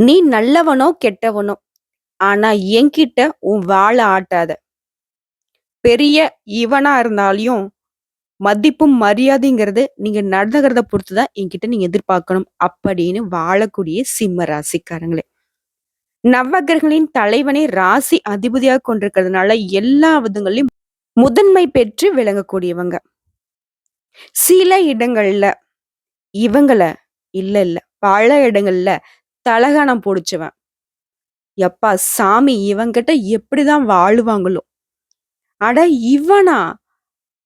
நீ நல்லவனோ, கெட்டவனோ, ஆனா என்கிட்ட உன் வாழ ஆட்டாத. பெரிய இவனா இருந்தாலையும் மதிப்பும், மரியாதைங்கிறது நீங்க நடந்துக்கிறத பொறுத்து தான் என்கிட்ட நீங்க எதிர்பார்க்கணும். அப்படின்னு வாழக்கூடிய சிம்ம ராசிக்காரங்களே. நவக்கிரகங்களின் தலைவனை ராசி அதிபதியாக கொண்டிருக்கிறதுனால, எல்லா விதங்களையும் முதன்மை பெற்று விளங்கக்கூடியவங்க. சில இடங்கள்ல இவங்கள இல்ல, இல்ல. பல இடங்கள்ல தலகாணம் புடிச்சவன். யப்பா சாமி! இவங்கிட்ட எப்படிதான் வாழுவாங்களோ! அட இவனா?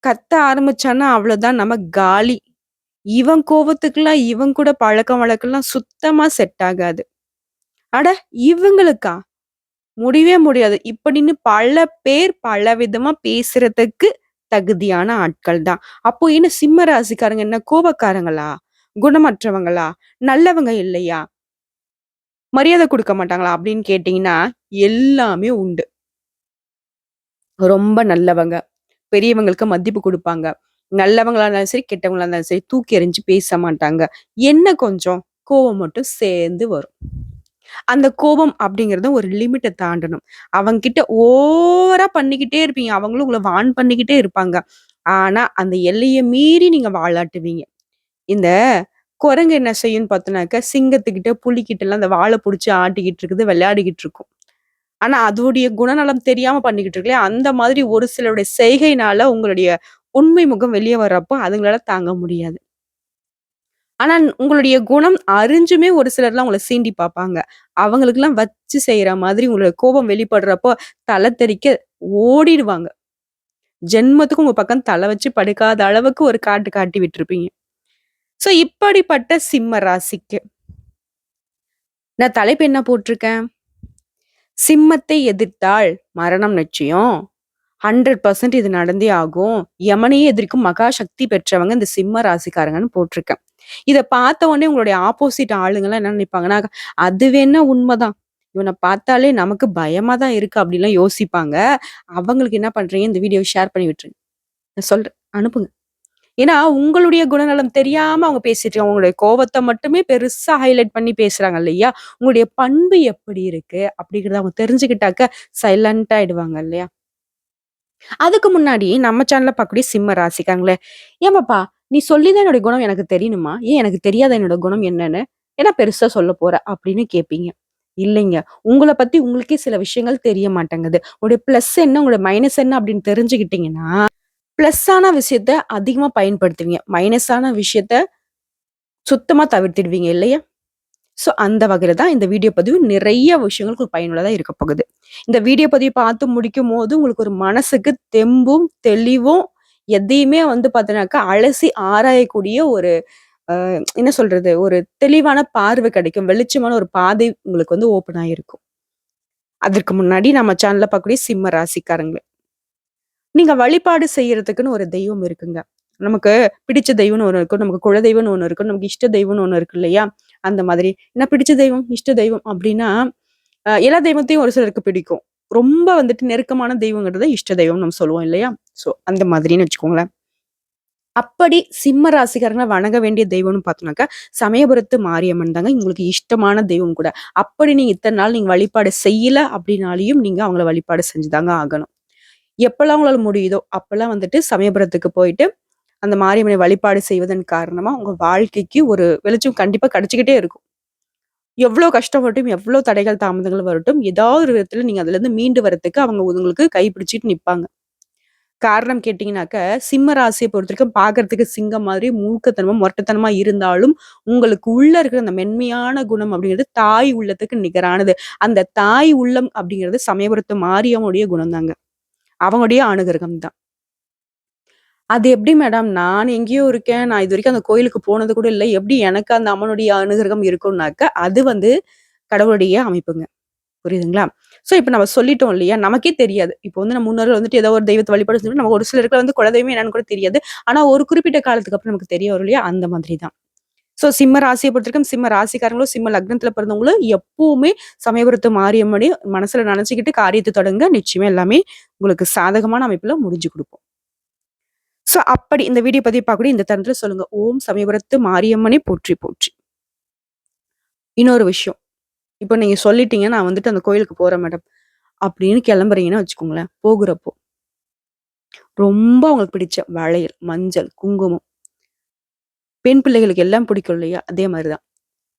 கத்த ஆரம்பிச்சான்னா அவ்வளோதான் நம்ம காலி. இவன் கோவத்துக்குலாம் இவன் கூட பழக்கம் வழக்கம்லாம் சுத்தமா செட் ஆகாது. அட இவங்களுக்கா? முடியவே முடியாது. இப்படின்னு பல பேர் பல விதமா பேசுறதுக்கு தகுதியான ஆட்கள் தான். அப்போ என்ன சிம்ம ராசிக்காரங்க என்ன கோபக்காரங்களா? குணமற்றவங்களா? நல்லவங்க இல்லையா? மரியாதை கொடுக்க மாட்டாங்களா? அப்படின்னு கேட்டீங்கன்னா, எல்லாமே உண்டு. ரொம்ப நல்லவங்க. பெரியவங்களுக்கு மதிப்பு கொடுப்பாங்க நல்லவங்களா இருந்தாலும் சரி, கெட்டவங்களா இருந்தாலும் சரி, தூக்கி எறிஞ்சு பேச மாட்டாங்க. என்ன கொஞ்சம் கோபம் மட்டும் சேர்ந்து வரும். அந்த கோபம் அப்படிங்கறத ஒரு லிமிட்டை தாண்டணும். அவங்கிட்ட ஓவரா பண்ணிக்கிட்டே இருப்பீங்க. அவங்களும் உங்களை வான் பண்ணிக்கிட்டே இருப்பாங்க. ஆனா, அந்த எல்லையை மீறி நீங்க வாழாட்டுவீங்க இந்த குரங்கு என்ன செய்யும்னு பார்த்தோம்னாக்க, சிங்கத்துக்கிட்ட, புலிக்கிட்ட எல்லாம் அந்த வாழை பிடிச்சி ஆட்டிக்கிட்டு இருக்குது, விளையாடிக்கிட்டு இருக்கும். ஆனா, அதோடைய குணநலம் தெரியாம பண்ணிக்கிட்டு இருக்கு அந்த மாதிரி ஒரு சிலருடைய செய்கையினால உங்களுடைய உண்மை முகம் வெளிய வர்றப்போ, அதுங்களால தாங்க முடியாது. ஆனா, உங்களுடைய குணம் அறிஞ்சுமே ஒரு சிலர்லாம் உங்களை சீண்டி பார்ப்பாங்க. அவங்களுக்கெல்லாம் வச்சு செய்யற மாதிரி உங்களோட கோபம் வெளிப்படுறப்போ, தலை தெறிக்க ஓடிடுவாங்க. ஜென்மத்துக்கு உங்க பக்கம் தலை வச்சு படுக்காத அளவுக்கு ஒரு காட்டு காட்டி விட்டுருப்பீங்க. ஸோ இப்படிப்பட்ட சிம்ம ராசிக்கு நான் தலைப்பு என்ன போட்டிருக்கேன்? சிம்மத்தை எதிர்த்தால் மரணம் நிச்சயம். 100% இது நடந்தே ஆகும். யமனையே எதிர்க்கும் மகா சக்தி பெற்றவங்க இந்த சிம்ம ராசிக்காரங்கன்னு போட்டிருக்கேன். இதை பார்த்த உடனே உங்களுடைய ஆப்போசிட் ஆளுங்கெல்லாம் என்ன நினைப்பாங்கன்னா, அது வேணா உண்மைதான் இவனை பார்த்தாலே நமக்கு பயமா தான் இருக்கு அப்படின்லாம் யோசிப்பாங்க. அவங்களுக்கு என்ன பண்றீங்க, இந்த வீடியோ ஷேர் பண்ணி விட்டுருங்க. நான் சொல்றேன். அனுப்புங்க. ஏன்னா, உங்களுடைய குணநலம் தெரியாம அவங்க பேசிட்டு அவங்களுடைய கோபத்தை மட்டுமே பெருசா ஹைலைட் பண்ணி பேசுறாங்க இல்லையா? உங்களுடைய பண்பு எப்படி இருக்கு? அப்படிங்கிறத அவங்க தெரிஞ்சுக்கிட்டாக்க சைலண்ட் ஆயிடுவாங்க இல்லையா? அதுக்கு முன்னாடி நம்ம சேனல்ல பார்க்கக்கூடிய சிம்ம ராசிக்காங்களே, ஏமாப்பா நீ சொல்லி தான் என்னோட குணம் எனக்கு தெரியணுமா? ஏன் எனக்கு தெரியாத என்னோட குணம் என்னன்னு? ஏன்னா பெருசா சொல்லப் போற?" அப்படின்னு கேட்பீங்க. இல்லைங்க. உங்களை பத்தி உங்களுக்கே சில விஷயங்கள் தெரிய மாட்டேங்குது. உங்களுடைய பிளஸ் என்ன, உங்களுடைய மைனஸ் என்ன அப்படின்னு தெரிஞ்சுக்கிட்டீங்கன்னா, ப்ளஸ்ஸான விஷயத்த அதிகமாக பயன்படுத்துவீங்க. மைனஸான விஷயத்த சுத்தமாக தவிர்த்திடுவீங்க இல்லையா? ஸோ அந்த வகையில் தான் இந்த வீடியோ பதிவு நிறைய விஷயங்களுக்கு பயனுள்ளதாக இருக்க போகுது. இந்த வீடியோ பதிவு பார்த்து முடிக்கும் போது உங்களுக்கு ஒரு மனசுக்கு தெம்பும், தெளிவும் எதையுமே வந்து பார்த்தீங்கன்னாக்கா, அலசி ஆராயக்கூடிய ஒரு என்ன சொல்றது? ஒரு தெளிவான பார்வை கிடைக்கும். வெளிச்சமான ஒரு பாதை உங்களுக்கு வந்து ஓப்பன் ஆகிருக்கும் அதற்கு முன்னாடி நம்ம சேனலில் பார்க்கக்கூடிய சிம்ம ராசிக்காரங்களே. நீங்க வழிபாடு செய்யறதுக்குன்னு ஒரு தெய்வம் இருக்குங்க. நமக்கு பிடிச்ச தெய்வம்னு ஒன்று இருக்கும். நமக்கு குல தெய்வம்னு ஒன்று இருக்கும். நமக்கு இஷ்ட தெய்வம்னு ஒன்று இருக்கு இல்லையா? அந்த மாதிரி. என்ன பிடிச்ச தெய்வம், இஷ்ட தெய்வம் அப்படின்னா, எல்லா தெய்வத்தையும் ஒரு சிலருக்கு பிடிக்கும். ரொம்ப வந்துட்டு நெருக்கமான தெய்வங்கிறது இஷ்ட தெய்வம்னு நம்ம சொல்லுவோம் இல்லையா? ஸோ அந்த மாதிரின்னு வச்சுக்கோங்களேன். அப்படி சிம்ம ராசிக்காரங்கள வணங்க வேண்டிய தெய்வம்னு பார்த்தோம்னாக்கா, சமயபுரத்து மாரியம்மன் தாங்க உங்களுக்கு இஷ்டமான தெய்வம் கூட. அப்படி நீங்க இத்தனை நாள் நீங்க வழிபாடு செய்யல அப்படின்னாலையும் நீங்க அவங்கள வழிபாடு செஞ்சு தாங்க ஆகணும். எப்பெல்லாம் உங்களால் முடியுதோ, அப்பெல்லாம் வந்துட்டு சமயபுரத்துக்கு போயிட்டு, அந்த மாரியம்மனை வழிபாடு செய்வதன் காரணமா உங்க வாழ்க்கைக்கு ஒரு வெளிச்சம் கண்டிப்பா கிடச்சிக்கிட்டே இருக்கும். எவ்வளோ கஷ்டம் வரட்டும், எவ்வளோ தடைகள், தாமதங்கள் வரட்டும், ஏதாவது ஒரு விதத்துல நீங்க அதுலருந்து மீண்டு வரத்துக்கு அவங்க உங்களுக்கு கை பிடிச்சிட்டு நிப்பாங்க. காரணம் கேட்டீங்கன்னாக்க, சிம்ம ராசிய பொறுத்தவரைக்கும் பார்க்கறதுக்கு சிங்கம் மாதிரி மூர்க்கத்தனமா, மொரட்டுத்தனமா இருந்தாலும், உங்களுக்கு உள்ள இருக்கிற அந்த மென்மையான குணம் அப்படிங்கிறது தாய் உள்ளத்துக்கு நிகரானது. அந்த தாய் உள்ளம் அப்படிங்கிறது சமயபுரத்து மாரியம்மனுடைய குணம் தாங்க. அவங்களுடைய அனுகிரகம் தான். அது எப்படி மேடம்? நான் எங்கேயோ இருக்கேன். நான் இது வரைக்கும் அந்த கோயிலுக்கு போனது கூட இல்லை எப்படி எனக்கு அந்த அம்மனுடைய அனுகிரகம் இருக்கும்னாக்க, அது வந்து கடவுளுடைய அமைப்புங்க. புரியுதுங்களா? ஸோ இப்போ நம்ம சொல்லிட்டோம் இல்லையா? நமக்கே தெரியாது. இப்போ வந்து நம்ம முன்னோர்கள் வந்துட்டு ஏதோ ஒரு தெய்வத்த வழிபாடு செஞ்சு நம்ம ஒரு சிலருக்கு வந்து குலதெய்வம் என்னன்னு கூட தெரியாது. ஆனால் ஒரு குறிப்பிட்ட காலத்துக்கு அப்புறம் நமக்கு தெரிய வரும் இல்லையா? அந்த மாதிரி தான். ஸோ சிம்ம ராசியை பொறுத்திருக்கும் சிம்ம ராசிக்காரங்களும், சிம்ம லக்னத்துல பிறந்தவங்களும் எப்பவுமே சமயபுரத்து மாரியம்மனே மனசுல நினச்சிக்கிட்டு காரியத்தை தொடங்க நிச்சயமா எல்லாமே உங்களுக்கு சாதகமான அமைப்புல முடிஞ்சு கொடுப்போம் ஸோ அப்படி இந்த வீடியோ பதிவு பார்க்கக்கூடிய இந்த தருணத்துல சொல்லுங்க. ஓம் சமயபுரத்து மாரியம்மனை போற்றி போற்றி. இன்னொரு விஷயம். இப்போ நீங்க சொல்லிட்டீங்க, நான் வந்துட்டு அந்த கோயிலுக்கு போறேன் மேடம். அப்படின்னு கிளம்புறீங்கன்னு வச்சுக்கோங்களேன். போகிறப்போ ரொம்ப அவங்களுக்கு பிடிச்ச வளையல், மஞ்சள், குங்குமம். பெண் பிள்ளைகளுக்கு எல்லாம் பிடிக்கும் இல்லையா? அதே மாதிரி தான்.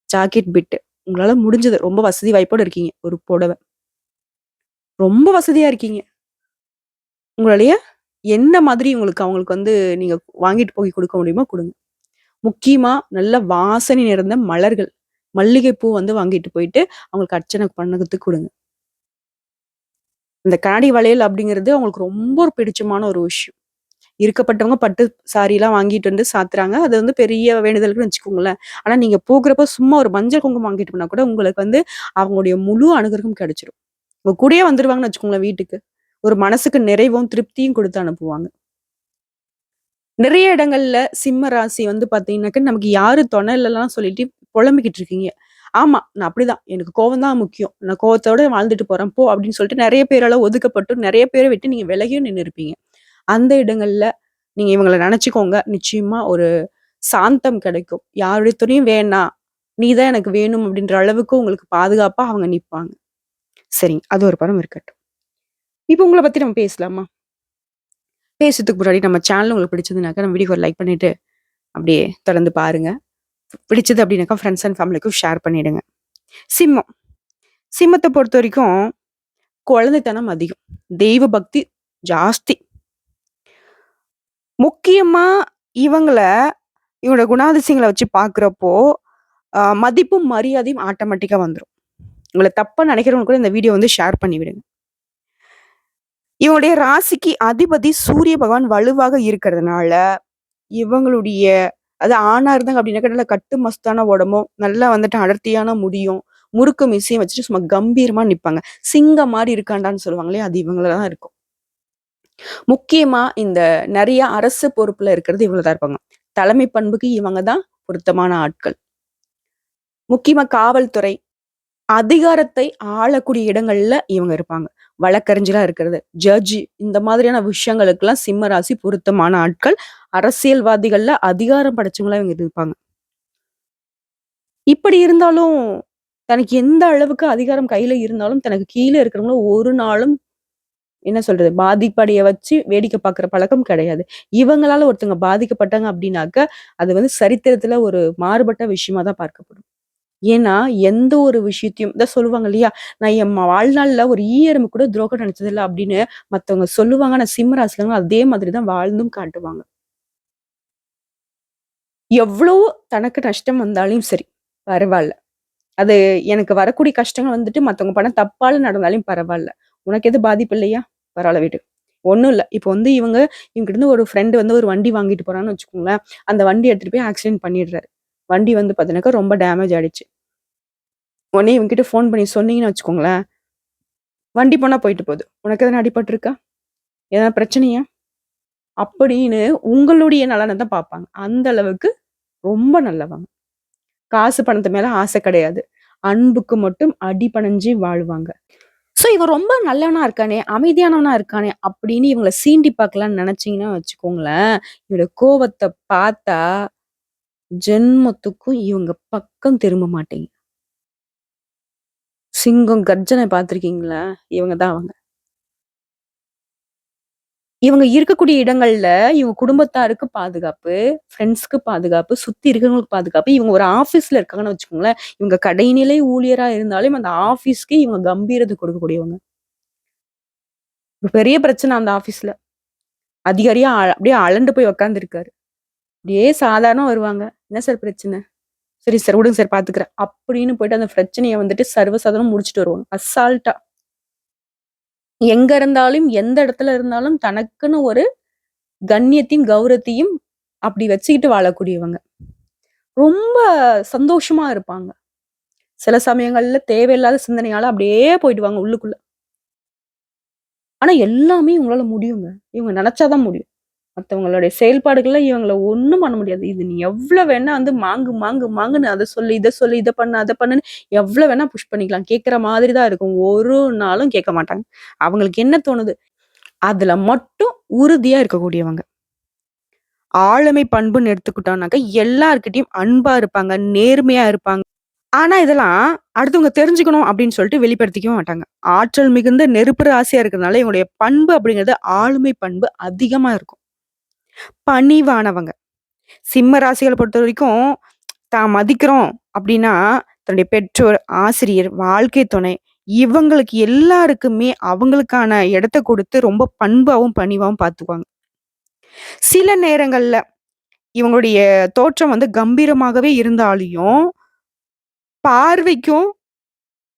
Jacket fit. உங்களால முடிஞ்சது ரொம்ப வசதி வாய்ப்போடு இருக்கீங்க. ஒரு புடவை ரொம்ப வசதியா இருக்கீங்க. உங்களாலய என்ன மாதிரி உங்களுக்கு அவங்களுக்கு வந்து நீங்க வாங்கிட்டு போய் கொடுக்க முடியுமோ கொடுங்க முக்கியமா நல்ல வாசனை நிறைந்த மலர்கள், மல்லிகைப்பூ வந்து வாங்கிட்டு போயிட்டு அவங்களுக்கு அர்ச்சனை பண்ணதுக்கு கொடுங்க இந்த கண்ணாடி வளையல் அப்படிங்கிறது அவங்களுக்கு ரொம்ப ஒரு பிடிச்சமான ஒரு விஷயம். இருக்கப்பட்டவங்க பட்டு சாரிலாம் வாங்கிட்டு வந்து சாத்துறாங்க. அது வந்து பெரிய வேண்டுதலுக்குன்னு வச்சுக்கோங்களேன். ஆனா நீங்க போகிறப்ப சும்மா ஒரு மஞ்சள் குங்குமம் வாங்கிட்டு போனா கூட உங்களுக்கு வந்து அவங்களுடைய முழு அனுகிரகம் கிடைச்சிடும் உங்க கூடயே வந்துருவாங்கன்னு வச்சுக்கோங்களேன் வீட்டுக்கு. ஒரு மனசுக்கு நிறைவும், திருப்தியும் கொடுத்து அனுப்புவாங்க. நிறைய இடங்கள்ல சிம்ம ராசி வந்து பாத்தீங்கன்னாக்க நமக்கு யாரு துணை சொல்லிட்டு புலம்பிக்கிட்டு இருக்கீங்க. ஆமா, நான் அப்படிதான். எனக்கு கோவம் தான் முக்கியம். நான் கோவத்தோட வாழ்ந்துட்டு போறேன் போ அப்படின்னு சொல்லிட்டு நிறைய பேரால ஒதுக்கப்பட்டு, நிறைய பேரை விட்டு நீங்க விலகியும் நின்று இருப்பீங்க. அந்த இடங்கள்ல நீங்க இவங்களை நினைச்சுக்கோங்க நிச்சயமா ஒரு சாந்தம் கிடைக்கும். யாருடைய துணையும் வேணாம். நீ தான் எனக்கு வேணும் அப்படின்ற அளவுக்கு உங்களுக்கு பாதுகாப்பா அவங்க நிற்பாங்க சரிங்க. அது ஒரு படம் இருக்கட்டும். இப்போ உங்களை பத்தி நம்ம பேசலாமா? பேசுறதுக்கு முன்னாடி நம்ம சேனல் உங்களுக்கு பிடிச்சதுனாக்கா, நம்ம வீடியோ லைக் பண்ணிட்டு, அப்படியே தொடர்ந்து பாருங்க. பிடிச்சது அப்படின்னாக்கா ஃப்ரெண்ட்ஸ் அண்ட் ஃபேமிலிக்கும் ஷேர் பண்ணிடுங்க. சிம்மம். பொறுத்த வரைக்கும் குழந்தைத்தனம் அதிகம். தெய்வ பக்தி ஜாஸ்தி. முக்கியமா இவங்கள இவங்களோட குணாதிசயங்கள வச்சு பார்க்குறப்போ, அ மதிப்பும், மரியாதையும் ஆட்டோமேட்டிக்கா வந்துரும். உங்கள தப்பா நெனைக்கிறவங்க கூட இந்த வீடியோ வந்து ஷேர் பண்ணி விடுங்க. இவங்களுடைய ராசிக்கு அதிபதி சூரிய பகவான் வலுவாக இருக்கிறதுனால, இவங்களுடைய அது ஆணா இருந்தாங்க அப்படின்னாக்கா, நல்ல கட்டு மஸ்தான உடம்பும், நல்லா வந்துட்டு அடர்த்தியான முடியும், முறுக்கு மீசையும் வச்சுட்டு சும்மா கம்பீரமா நிப்பாங்க. சிங்கம் மாரி இருக்காண்டான்னு சொல்லுவாங்க இல்லையா? அது இவங்கள தான் இருக்கும். முக்கியமா இந்த நிறைய அரசு பொறுப்புல இருக்கிறது இவ்வளவுதான் இருப்பாங்க. தலைமை பண்புக்கு இவங்க தான் பொருத்தமான ஆட்கள். முக்கியமா காவல்துறை, அதிகாரத்தை ஆளக்கூடிய இடங்கள்ல இவங்க இருப்பாங்க. வழக்கறிஞரா இருக்கிறது, ஜட்ஜ் இந்த மாதிரியான விஷயங்களுக்கெல்லாம் சிம்ம ராசி பொருத்தமான ஆட்கள். அரசியல்வாதிகள்ல அதிகாரம் படைச்சவங்களா இவங்க இருப்பாங்க. இப்படி இருந்தாலும், தனக்கு எந்த அளவுக்கு அதிகாரம் கையில இருந்தாலும், தனக்கு கீழே இருக்கிறவங்களும் ஒரு நாளும் என்ன சொல்றது? பாதிப்படைய வச்சு வேடிக்கை பார்க்குற பழக்கம் கிடையாது. இவங்களால ஒருத்தவங்க பாதிக்கப்பட்டாங்க அப்படின்னாக்க, அது வந்து சரித்திரத்துல ஒரு மாறுபட்ட விஷயமா தான் பார்க்கப்படும். ஏன்னா, எந்த ஒரு விஷயத்தையும் இதை சொல்லுவாங்க இல்லையா? நான் என் வாழ்நாள்ல ஒரு ஈ கூட துரோகம் நினைச்சதில்ல அப்படின்னு மத்தவங்க சொல்லுவாங்க. ஆனால் சிம்மராசிலங்க அதே மாதிரி தான் வாழ்ந்தும் காட்டுவாங்க. எவ்வளோ தனக்கு நஷ்டம் வந்தாலும் சரி, பரவாயில்ல அது எனக்கு வரக்கூடிய கஷ்டங்கள் வந்துட்டு மற்றவங்க பண்ண தப்பால நடந்தாலும் பரவாயில்ல உனக்கு எதுவும் பாதிப்பு இல்லையா? பரவால்ல வீட்டுக்கு ஒன்றும் இல்லை இப்போ வந்து இவங்க இவங்ககிட்டருந்து ஒரு ஃப்ரெண்டு வந்து ஒரு வண்டி வாங்கிட்டு போறான்னு வச்சுக்கோங்களேன். அந்த வண்டி எடுத்துட்டு போய் ஆக்சிடென்ட் பண்ணிடுறாரு. வண்டி வந்து பார்த்தீங்கன்னாக்கா ரொம்ப டேமேஜ் ஆயிடுச்சு. உடனே இவங்ககிட்ட ஃபோன் பண்ணி சொன்னீங்கன்னு வச்சுக்கோங்களேன். வண்டி போனால் போயிட்டு போகுது. உனக்கு எதனா அடிபட்டிருக்கா எதனா பிரச்சனையா? அப்படின்னு உங்களுடைய நலனை தான் பார்ப்பாங்க. அந்த அளவுக்கு ரொம்ப நல்லவங்க. காசு பணத்து மேல ஆசை கிடையாது. அன்புக்கு மட்டும் அடிபணிஞ்சு வாழ்வாங்க. ஸோ இவன் ரொம்ப நல்லவனா இருக்கானே, அமைதியானவனா இருக்கானே அப்படின்னு இவங்கள சீண்டி பார்க்கலான்னு நினைச்சிங்கன்னா வச்சுக்கோங்களேன், இவரோட கோபத்தை பார்த்தா, ஜென்மத்துக்கும் இவங்க பக்கம் திரும்ப மாட்டீங்க. சிங்கம் கர்ஜனை பார்த்துருக்கீங்களா? இவங்க தான் அவங்க. இவங்க இருக்கக்கூடிய இடங்கள்ல இவங்க குடும்பத்தாருக்கு பாதுகாப்பு, ஃப்ரெண்ட்ஸ்க்கு பாதுகாப்பு, சுத்தி இருக்கிறவங்களுக்கு பாதுகாப்பு. இவங்க ஒரு ஆபீஸ்ல இருக்காங்கன்னு வச்சுக்கோங்களேன், இவங்க கடைநிலை ஊழியரா இருந்தாலும் அந்த ஆஃபீஸ்க்கு இவங்க கம்பீரத்தை கொடுக்கக்கூடியவங்க. பெரிய பிரச்சனை அந்த ஆபீஸ்ல அதிகாரியா அ அப்படியே அலண்டு போய் உக்காந்துருக்காரு அப்படியே சாதாரணமா வருவாங்க. "என்ன சார் பிரச்சனை?" "சரி சார், விடுங்க சார் பாத்துக்கிறேன் அப்படின்னு போயிட்டு அந்த பிரச்சனையை வந்துட்டு சர்வசாதாரணம் முடிச்சுட்டு வருவாங்க. அசால்ட்டா. எங்க இருந்தாலும், எந்த இடத்துல இருந்தாலும் தனக்குன்னு ஒரு கண்ணியத்தையும், கௌரவத்தையும் அப்படி வச்சுக்கிட்டு வாழக்கூடியவங்க. ரொம்ப சந்தோஷமா இருப்பாங்க. சில சமயங்கள்ல தேவையில்லாத சிந்தனையால அப்படியே போயிடுவாங்க உள்ளுக்குள்ள. ஆனா எல்லாமே இவங்களால முடியுங்க. இவங்க நினைச்சாதான் முடியும். மற்றவங்களுடைய செயல்பாடுகளை இவங்களை ஒன்றும் பண்ண முடியாது. இது நீ எவ்வளோ வேணா வந்து மாங்கு, மாங்கு, மாங்குன்னு அதை சொல்லு, இதை சொல்லு, இதை பண்ணு, அதை பண்ணுன்னு எவ்வளோ வேணா புஷ் பண்ணிக்கலாம். கேட்குற மாதிரி தான் இருக்கும். ஒரு நாளும் கேட்க மாட்டாங்க. அவங்களுக்கு என்ன தோணுது? அதில் மட்டும் உறுதியாக இருக்கக்கூடியவங்க. ஆளுமை பண்புன்னு எடுத்துக்கிட்டோம்னாக்க, எல்லாருக்கிட்டையும் அன்பாக இருப்பாங்க, நேர்மையாக இருப்பாங்க. ஆனா, இதெல்லாம் அடுத்தவங்க தெரிஞ்சுக்கணும் அப்படின்னு சொல்லிட்டு வெளிப்படுத்திக்கவும் மாட்டாங்க. ஆற்றல் மிகுந்த நெருப்பு ராசியா இருக்கிறதுனால இவங்களுடைய பண்பு அப்படிங்கிறது ஆளுமை பண்பு அதிகமா இருக்கும். பணிவானவங்க. சிம்ம பொறுத்த வரைக்கும் தான் மதிக்கிறோம் அப்படின்னா, தன்னுடைய பெற்றோர், ஆசிரியர், வாழ்க்கை துணை இவங்களுக்கு எல்லாருக்குமே அவங்களுக்கான இடத்த கொடுத்து ரொம்ப பண்பாவும், பணிவாகவும் பார்த்துக்குவாங்க. சில நேரங்கள்ல இவங்களுடைய தோற்றம் வந்து கம்பீரமாகவே இருந்தாலையும் பார்வைக்கும்,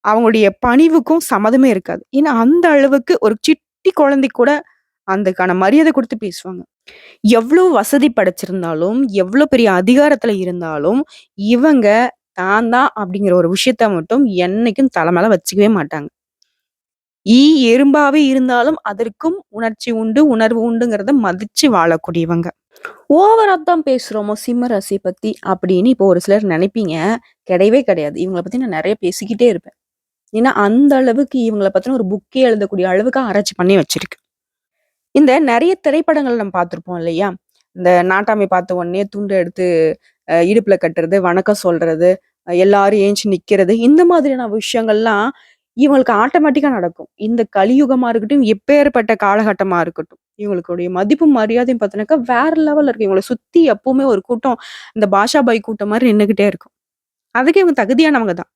அவங்களுடைய பணிவுக்கும் சம்மதமே இருக்காது. ஏன்னா, அந்த அளவுக்கு ஒரு சிட்டி குழந்தை கூட அதுக்கான மரியாதை கொடுத்து பேசுவாங்க. எவ்வளோ வசதி படைச்சிருந்தாலும், எவ்வளோ பெரிய அதிகாரத்துல இருந்தாலும், இவங்க தான் தான் அப்படிங்கிற ஒரு விஷயத்த மட்டும் என்னைக்கும் தல மேல வச்சுக்கவே மாட்டாங்க. ஈ எறும்பாவே இருந்தாலும் அதற்கும் உணர்ச்சி உண்டு, உணர்வு உண்டுங்கிறத மதிச்சு வாழக்கூடியவங்க. ஓவரா தான் பேசுறோமோ சிம்ம ராசிய பத்தி அப்படின்னு இப்போ ஒரு சிலர் நெனைப்பீங்க. கிடையவே கிடையாது. இவங்கள பத்தி நான் நெறைய பேசிக்கிட்டே இருப்பேன். ஏன்னா, அந்த அளவுக்கு இவங்கள பத்தின ஒரு புக்கே எழுதக்கூடிய அளவுக்கு ஆராய்ச்சி பண்ணி வச்சிருக்கு. இந்த நிறைய திரைப்படங்கள் நம்ம பார்த்துருப்போம் இல்லையா? இந்த நாட்டாமை பார்த்த உடனே துண்டு எடுத்து இடுப்பில் இடுப்புல கட்டுறது, வணக்கம் சொல்றது, எல்லாரும் ஏஞ்சி நிக்கிறது, இந்த மாதிரியான விஷயங்கள்லாம் இவங்களுக்கு ஆட்டோமேட்டிக்கா நடக்கும். இந்த கலியுகமா இருக்கட்டும், எப்பேர்ப்பட்ட காலகட்டமா இருக்கட்டும். இவங்களுடைய மதிப்பும், மரியாதையும் பார்த்தீனாக்கா வேற லெவல்ல இருக்கு. இவங்கள சுத்தி எப்பவுமே ஒரு கூட்டம், இந்த பாஷா பாய் கூட்டம் மாதிரி நின்றுக்கிட்டே இருக்கும். அதுக்கு இவங்க தகுதியானவங்க தான்.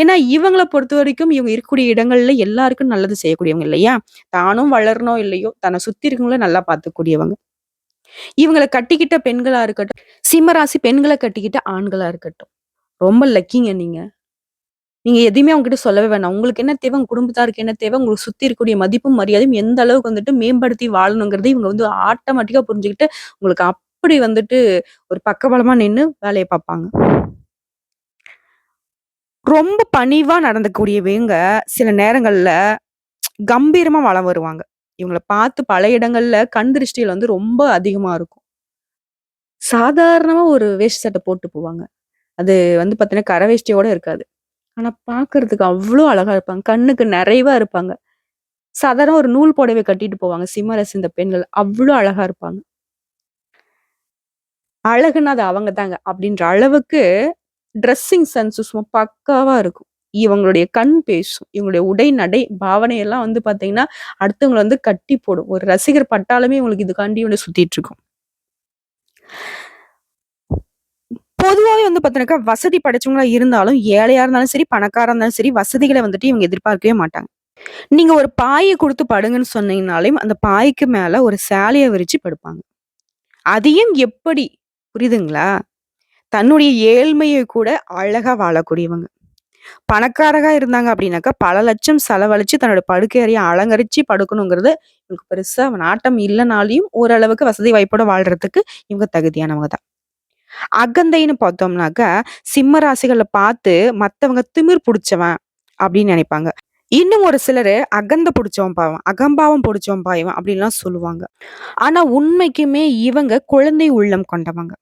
ஏன்னா, இவங்கள பொறுத்தவரைக்கும் இவங்க இருக்கக்கூடிய இடங்கள்ல எல்லாருக்கும் நல்லது செய்யக்கூடியவங்க இல்லையா? தானும் வளரணும் இல்லையோ, தன்னை சுத்தி இருக்கவங்கள நல்லா பார்த்துக்கூடியவங்க. இவங்கள கட்டிக்கிட்ட பெண்களா இருக்கட்டும், சிம்ம ராசி கட்டிக்கிட்ட ஆண்களா இருக்கட்டும். ரொம்ப லக்கிங்க நீங்க. நீங்க எதையுமே அவங்ககிட்ட சொல்லவே வேணாம். உங்களுக்கு என்ன தேவை? உங்க குடும்பத்தாருக்கு என்ன தேவை? உங்களுக்கு சுத்தி இருக்கக்கூடிய மதிப்பும், மரியாதையும் எந்த அளவுக்கு வந்துட்டு மேம்படுத்தி வாழணுங்கிறத இவங்க வந்து ஆட்டோமேட்டிக்கா புரிஞ்சுக்கிட்டு உங்களுக்கு அப்படி வந்துட்டு ஒரு பக்கபலமா நின்னு வேலையை பார்ப்பாங்க. ரொம்ப பணிவா நடந்துக்கூடியவங்க சில நேரங்கள்ல கம்பீரமா வலம் வருவாங்க. இவங்கள பார்த்து பல இடங்கள்ல கண் திருஷ்டிகள் வந்து ரொம்ப அதிகமா இருக்கும். சாதாரணமா ஒரு வேஷ்டி சட்டை போட்டு போவாங்க. அது வந்து பார்த்தீங்கன்னா, கரை வேஷ்டியோட இருக்காது. ஆனா பார்க்கறதுக்கு அவ்வளோ அழகா இருப்பாங்க. கண்ணுக்கு நிறைவா இருப்பாங்க. சாதாரண ஒரு நூல் புடவை கட்டிட்டு போவாங்க. சிம்ம இந்த பெண்கள். அவ்வளோ அழகா இருப்பாங்க. அழகுன்னா அது அவங்க தாங்க. அப்படின்ற அளவுக்கு ட்ரெஸ்ஸிங் சென்ஸு சும்மா பக்காவாக இருக்கும். இவங்களுடைய கண் பேசும். இவங்களுடைய உடை, நடை, பாவனையெல்லாம் வந்து பார்த்தீங்கன்னா, அடுத்தவங்களை வந்து கட்டி போடும். ஒரு ரசிகர் பட்டாலுமே இவங்களுக்கு இதுக்காண்டி இவங்களை சுற்றிட்டு இருக்கும். பொதுவாகவே வந்து பார்த்தீங்கன்னாக்கா, வசதி படைச்சவங்களா இருந்தாலும், ஏழையா இருந்தாலும் சரி, பணக்காராக இருந்தாலும் சரி, வசதிகளை வந்துட்டு இவங்க எதிர்பார்க்கவே மாட்டாங்க. நீங்க ஒரு பாயை கொடுத்து படுங்கன்னு சொன்னீங்கனாலையும் அந்த பாய்க்கு மேல ஒரு சேலையை விரிச்சு படுப்பாங்க. அதையும் எப்படி புரியுதுங்களா? தன்னுடைய ஏழ்மையை கூட அழகா வாழக்கூடியவங்க. பணக்காரகா இருந்தாங்க அப்படின்னாக்கா, பல லட்சம் செலவழிச்சு தன்னோட படுக்கை அறையை அலங்கரிச்சு படுக்கணுங்கிறது இவங்களுக்கு பெருசா நாட்டம் இல்லைனாலையும் ஓரளவுக்கு வசதி வாய்ப்போட வாழ்றதுக்கு இவங்க தகுதியானவங்க தான். அகந்தைன்னு பார்த்தோம்னாக்கா, சிம்ம ராசிகளை பார்த்து மத்தவங்க திமிர் பிடிச்சவன் அப்படின்னு நினைப்பாங்க இன்னும் ஒரு சிலர் அகந்த பிடிச்சவன் பாவம், அகம்பாவம் பிடிச்சவன் பா அப்படின்லாம் சொல்லுவாங்க. ஆனா உண்மைக்குமே இவங்க குழந்தை உள்ளம் கொண்டவங்க.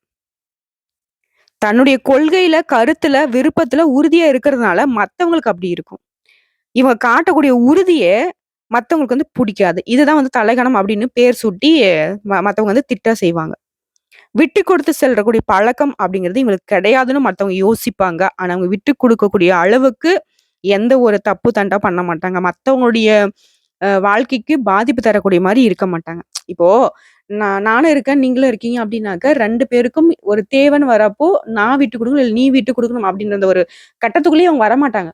தன்னுடைய கொள்கையில, கருத்துல, விருப்பத்துல உறுதியா இருக்கிறதுனால மத்தவங்களுக்கு அப்படி இருக்கும். இவங்க காட்டக்கூடிய உறுதிய மத்தவங்களுக்கு வந்து பிடிக்காது இதுதான் வந்து தலைகணம் அப்படின்னு பேர் சுட்டி ம மத்தவங்க வந்து திட்ட செய்வாங்க. விட்டு கொடுத்து செல்லக்கூடிய பழக்கம் அப்படிங்கிறது இவங்களுக்கு கிடையாதுன்னு மத்தவங்க யோசிப்பாங்க. ஆனா அவங்க விட்டு கொடுக்கக்கூடிய அளவுக்கு எந்த ஒரு தப்பு தண்டா பண்ண மாட்டாங்க. மத்தவங்களுடைய வாழ்க்கைக்கு பாதிப்பு தரக்கூடிய மாதிரி இருக்க மாட்டாங்க. இப்போ நான் நானும் இருக்கேன், நீங்களும் இருக்கீங்க அப்படின்னாக்க ரெண்டு பேருக்கும் ஒரு தேவன் வரப்போ, நான் விட்டு கொடுக்கணும் இல்லை நீ விட்டு கொடுக்கணும் அப்படின்ற ஒரு கட்டத்துக்குள்ளேயே அவங்க வரமாட்டாங்க.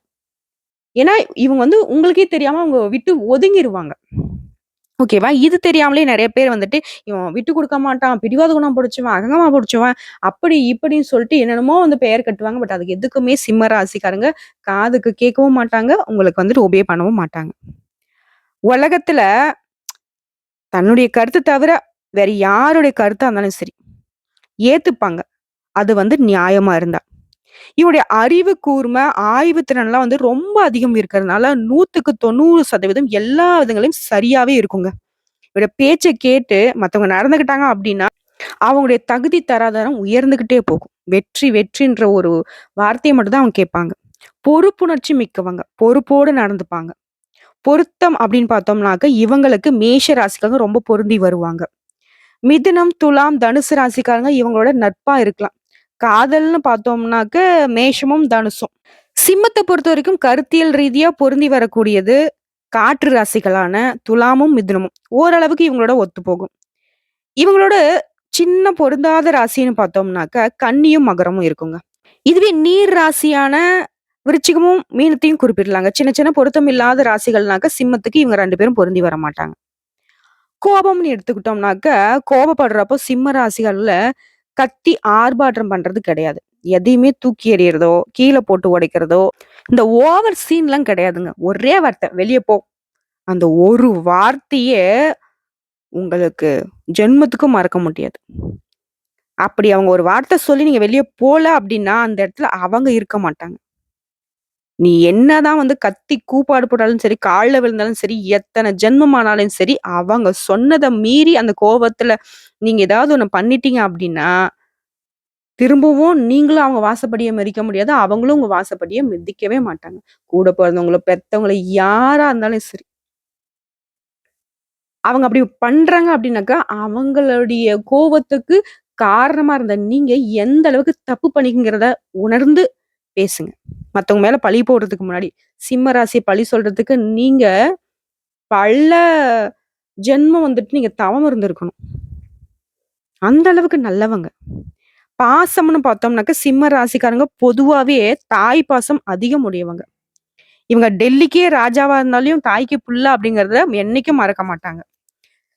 ஏன்னா, இவங்க வந்து உங்களுக்கே தெரியாம அவங்க விட்டு ஒதுங்கிடுவாங்க ஓகேவா? இது தெரியாமலே நிறைய பேர் வந்துட்டு, இவன் விட்டு கொடுக்க மாட்டான், பிடிவாத குணம் புடிச்சவன், அகங்கமா புடிச்சவன், அப்படி இப்படின்னு சொல்லிட்டு என்னென்னமோ வந்து பெயர் கட்டுவாங்க. பட் அதுக்கு எதுக்குமே சிம்ம ராசிக்காரங்க காதுக்கு கேட்கவும் மாட்டாங்க. உங்களுக்கு வந்துட்டு ஒபே பண்ணவும் மாட்டாங்க. உலகத்துல தன்னுடைய கருத்து தவிர வேற யாருடைய கருத்தா இருந்தாலும் சரி, ஏத்துப்பாங்க. அது வந்து நியாயமா இருந்தா. இவருடைய அறிவு கூர்மை, ஆய்வு திறன்லாம் வந்து ரொம்ப அதிகம் இருக்கிறதுனால 100க்கு 90% எல்லா விதங்களையும் சரியாவே இருக்குங்க. இவருடைய பேச்சை கேட்டு மத்தவங்க நடந்துக்கிட்டாங்க அப்படின்னா, அவங்களுடைய தகுதி தராதரம் உயர்ந்துகிட்டே போகும். வெற்றி வெற்றின்ற ஒரு வார்த்தையை மட்டும்தான் அவங்க கேட்பாங்க. பொறுப்புணர்ச்சி மிக்கவங்க. பொறுப்போடு நடந்துப்பாங்க. பொருத்தம் அப்படின்னு பார்த்தோம்னாக்க, இவங்களுக்கு மேஷ ராசிக்காக ரொம்ப பொருந்தி வருவாங்க. மிதுனம், துலாம், தனுசு ராசிக்காரங்க இவங்களோட நட்பா இருக்கலாம். காதல்னு பார்த்தோம்னாக்க மேஷமும், தனுசும். பொறுத்த வரைக்கும் கருத்தியல் ரீதியா பொருந்தி வரக்கூடியது காற்று ராசிகளான துலாமும், மிதுனமும். ஓரளவுக்கு இவங்களோட ஒத்து போகும் இவங்களோட சின்ன பொருந்தாத ராசின்னு பார்த்தோம்னாக்க, கன்னியும், மகரமும் இருக்குங்க. இதுவே நீர் ராசியான விருச்சிகமும், மீனத்தையும் குறிப்பிடலாங்க. சின்ன சின்ன பொருத்தம் இல்லாத ராசிகள்னாக்க சிம்மத்துக்கு இவங்க ரெண்டு பேரும் பொருந்தி வர மாட்டாங்க கோபம்னு எடுத்துக்கிட்டோம்னாக்க, கோபப்படுறப்போ சிம்ம ராசிகள்ல கத்தி ஆர்ப்பாட்டம் பண்றது கிடையாது. எதையுமே தூக்கி எறியறதோ, கீழே போட்டு உடைக்கிறதோ, இந்த ஓவர் சீன்லாம் கிடையாதுங்க. ஒரே வார்த்தை, வெளியே போ." அந்த ஒரு வார்த்தையே உங்களுக்கு ஜென்மத்துக்கும் மறக்க முடியாது. அப்படி அவங்க ஒரு வார்த்தை சொல்லி நீங்க வெளியே போல அப்படின்னா, அந்த இடத்துல அவங்க இருக்க மாட்டாங்க. நீ என்னதான் வந்து கத்தி கூப்பாடு போட்டாலும் சரி, காலில் விழுந்தாலும் சரி, எத்தனை ஜென்மமானாலும் சரி, அவங்க சொன்னதை மீறி அந்த கோவத்துல நீங்க ஏதாவது ஒண்ணு பண்ணிட்டீங்க அப்படின்னா, திரும்பவும் நீங்களும் அவங்க வாசப்படியை மிதிக்க முடியாது. அவங்களும் உங்க வாசப்படிய மிதிக்கவே மாட்டாங்க. கூட பிறந்தவங்கள பெத்தவங்களோ யாரா இருந்தாலும் சரி. அவங்க அப்படி பண்றாங்க அப்படின்னாக்கா, அவங்களுடைய கோவத்துக்கு காரணமா இருந்த நீங்க எந்த அளவுக்கு தப்பு பண்ணிக்கிறத உணர்ந்து பேசுங்க. மத்தவங்க மேல பழி போடுறதுக்கு முன்னாடி. சிம்ம ராசியை பழி சொல்றதுக்கு நீங்க பல ஜென்மம் வந்துட்டு நீங்க தவம் இருந்திருக்கணும். அந்த அளவுக்கு நல்லவங்க. பாசம்னு பார்த்தோம்னாக்க, சிம்ம ராசிக்காரங்க பொதுவாவே தாய் பாசம் அதிகம் உடையவங்க. இவங்க டெல்லிக்கே ராஜாவா இருந்தாலும் தாய்க்கு புல்ல அப்படிங்கிறத என்னைக்கும் மறக்க மாட்டாங்க.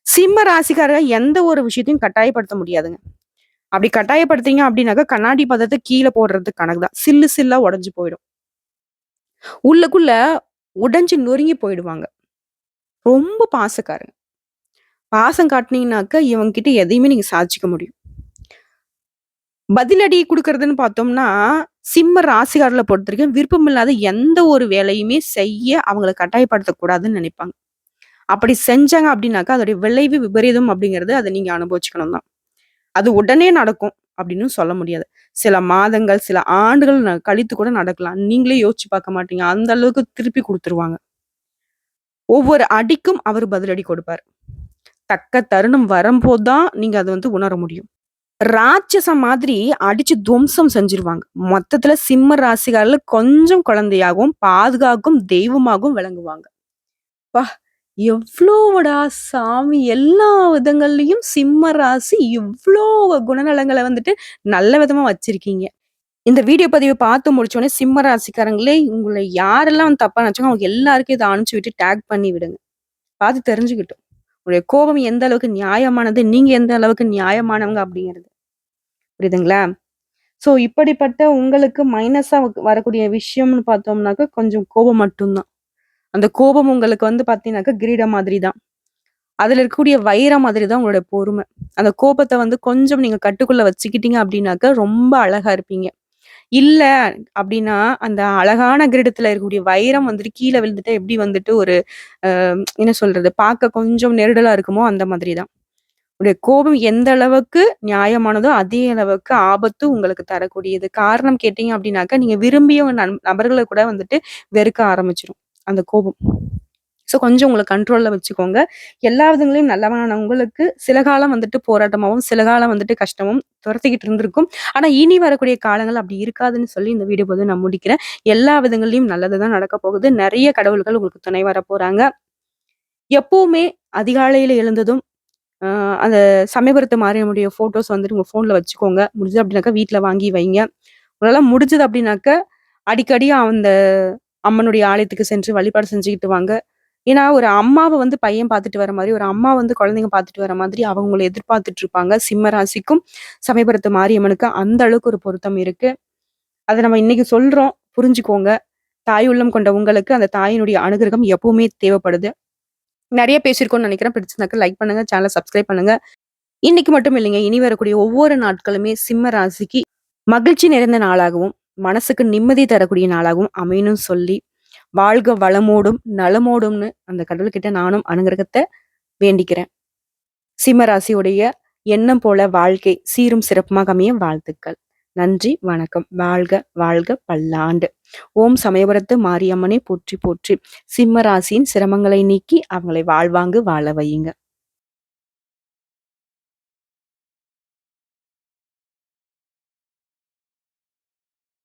சிம்ம ராசிக்காரங்க எந்த ஒரு விஷயத்தையும் கட்டாயப்படுத்த முடியாதுங்க. அப்படி கட்டாயப்படுத்தீங்க அப்படின்னாக்கா, கண்ணாடி பதத்தை கீழே போடுறது கணக்கு தான். சில்லு சில்லா உடஞ்சு போயிடும். உள்ளக்குள்ள உடைஞ்சு நொறுங்கி போயிடுவாங்க. ரொம்ப பாசக்காரங்க. பாசம் காட்டுனீங்கனாக்க, இவங்க கிட்ட எதையுமே நீங்க சாதிச்சுக்க முடியும். பதிலடி கொடுக்கறதுன்னு பார்த்தோம்னா, சிம்ம ராசிக்காரர்கள விருப்பம் விருப்பமில்லாத எந்த ஒரு வேலையுமே செய்ய அவங்கள கட்டாயப்படுத்தக்கூடாதுன்னு நினைப்பாங்க. அப்படி செஞ்சாங்க அப்படின்னாக்கா, அதோடைய விளைவு விபரீதம் அப்படிங்கிறது அதை நீங்க அனுபவிச்சுக்கணும் தான். அது உடனே நடக்கும் அப்படின்னு சொல்ல முடியாது. சில மாதங்கள், சில ஆண்டுகள் ந கழித்து கூட நடக்கலாம். நீங்களே யோசிச்சு பார்க்க மாட்டீங்க. அந்த அளவுக்கு திருப்பி கொடுத்துருவாங்க ஒவ்வொரு அடிக்கும் அவர் பதிலடி கொடுப்பார் தக்க தருணம் வரும்போது தான் நீங்க அதை வந்து உணர முடியும். ராட்சசம் மாதிரி அடிச்சு துவம்சம் செஞ்சுருவாங்க. மொத்தத்துல சிம்ம ராசிகாரில் கொஞ்சம் குழந்தையாகவும், பாதுகாக்கும் தெய்வமாகவும் விளங்குவாங்க. வா எவ்வளோடா சாமி! எல்லா விதங்கள்லையும் சிம்ம ராசி இவ்வளோ குணநலங்களை வந்துட்டு நல்ல விதமா வச்சிருக்கீங்க. இந்த வீடியோ பதிவை பார்த்து முடிச்சோடனே சிம்ம ராசிக்காரங்களே, உங்களை யாரெல்லாம் வந்து தப்பா நினைச்சாங்க அவங்க எல்லாருக்கும் இதை அனுப்பிச்சு விட்டு டேக் பண்ணி விடுங்க. பார்த்து தெரிஞ்சுக்கிட்டோம் உங்களுடைய கோபம் எந்த அளவுக்கு நியாயமானது, நீங்க எந்த அளவுக்கு நியாயமானவங்க அப்படிங்கிறது. புரியுதுங்களா? ஸோ இப்படிப்பட்ட உங்களுக்கு மைனஸா வரக்கூடிய விஷயம்னு பார்த்தோம்னாக்க, கொஞ்சம் கோபம் மட்டும்தான் அந்த கோபம் உங்களுக்கு வந்து பார்த்தீங்கன்னாக்க, கிரீடம் மாதிரி தான். அதுல இருக்கக்கூடிய வைரம் மாதிரி தான் உங்களுடைய பொறுமை. அந்த கோபத்தை வந்து கொஞ்சம் நீங்க கட்டுக்குள்ள வச்சுக்கிட்டீங்க அப்படின்னாக்க, ரொம்ப அழகா இருப்பீங்க. இல்ல அப்படின்னா, அந்த அழகான கிரீடத்துல இருக்கக்கூடிய வைரம் வந்துட்டு கீழே விழுந்துட்டா எப்படி வந்துட்டு ஒரு என்ன சொல்றது? பார்க்க கொஞ்சம் நெருடலா இருக்குமோ, அந்த மாதிரி தான். உடைய கோபம் எந்த அளவுக்கு நியாயமானதோ, அதே அளவுக்கு ஆபத்து உங்களுக்கு தரக்கூடியது. காரணம் கேட்டீங்க அப்படின்னாக்கா நீங்க விரும்பிய நபர்களை கூட வந்துட்டு வெறுக்க ஆரம்பிச்சிடும் அந்த கோபம். ஸோ கொஞ்சம் உங்களை கண்ட்ரோலில் வச்சுக்கோங்க. எல்லா விதங்களையும் நல்லவனான உங்களுக்கு சில காலம் வந்துட்டு போராட்டமாகவும் சில காலம் வந்துட்டு கஷ்டமும் துரத்திக்கிட்டு இருந்திருக்கும். ஆனால் இனி வரக்கூடிய காலங்கள் அப்படி இருக்காதுன்னு சொல்லி இந்த வீடியோ போது நான் முடிக்கிறேன். எல்லா விதங்களையும் நல்லது தான் நடக்க போகுது. நிறைய கடவுள்கள் உங்களுக்கு துணை வர போகிறாங்க எப்பவுமே அதிகாலையில் எழுந்ததும், அந்த சமயபுரத்து மாரியம்மனுடைய ஃபோட்டோஸ் வந்துட்டு உங்கள் ஃபோனில் வச்சுக்கோங்க. முடிஞ்சது அப்படின்னாக்கா வீட்டில் வாங்கி வைங்க. உங்களால முடிஞ்சது அப்படின்னாக்க, அடிக்கடி அந்த அம்மனுடைய ஆலயத்துக்கு சென்று வழிபாடு செஞ்சுக்கிட்டு வாங்க. ஏன்னா, ஒரு அம்மாவை வந்து பையன் பார்த்துட்டு வர மாதிரி ஒரு அம்மா வந்து குழந்தைங்க பார்த்துட்டு வர மாதிரி அவங்க எதிர்பார்த்துட்டு இருப்பாங்க. சிம்ம ராசிக்கும், சமயபுரத்து மாரியம்மனுக்கு அந்த அளவுக்கு ஒரு பொருத்தம் இருக்கு. அதை நம்ம இன்னைக்கு சொல்றோம். புரிஞ்சுக்கோங்க. தாய் உள்ளம் கொண்ட உங்களுக்கு அந்த தாயினுடைய அனுகிரகம் எப்பவுமே தேவைப்படுது. நிறைய பேசியிருக்கோம்னு நினைக்கிறேன் பிடிச்சிருந்தாக்க லைக் பண்ணுங்க. சேனலை சப்ஸ்கிரைப் பண்ணுங்க. இன்னைக்கு மட்டும் இல்லைங்க. இனி வரக்கூடிய ஒவ்வொரு நாட்களுமே சிம்ம ராசிக்கு மகிழ்ச்சி நிறைந்த நாளாகவும், மனசுக்கு நிம்மதி தரக்கூடிய நாளாகவும் அமையணும்னு சொல்லி, வாழ்க வளமோடும், நலமோடும்னு அந்த கடவுள்கிட்ட நானும் அனுகிரகத்தை வேண்டிக்கிறேன். சிம்ம ராசியுடைய எண்ணம் போல வாழ்க்கை சீரும் சிறப்புமாக அமைய வாழ்த்துக்கள். நன்றி, வணக்கம். வாழ்க வாழ்க பல்லாண்டு. ஓம் சமயபுரத்து மாரியம்மனை போற்றி போற்றி. சிம்ம ராசியின் சிரமங்களை நீக்கி அவங்களை வாழ்வாங்கு வாழ வையுங்க.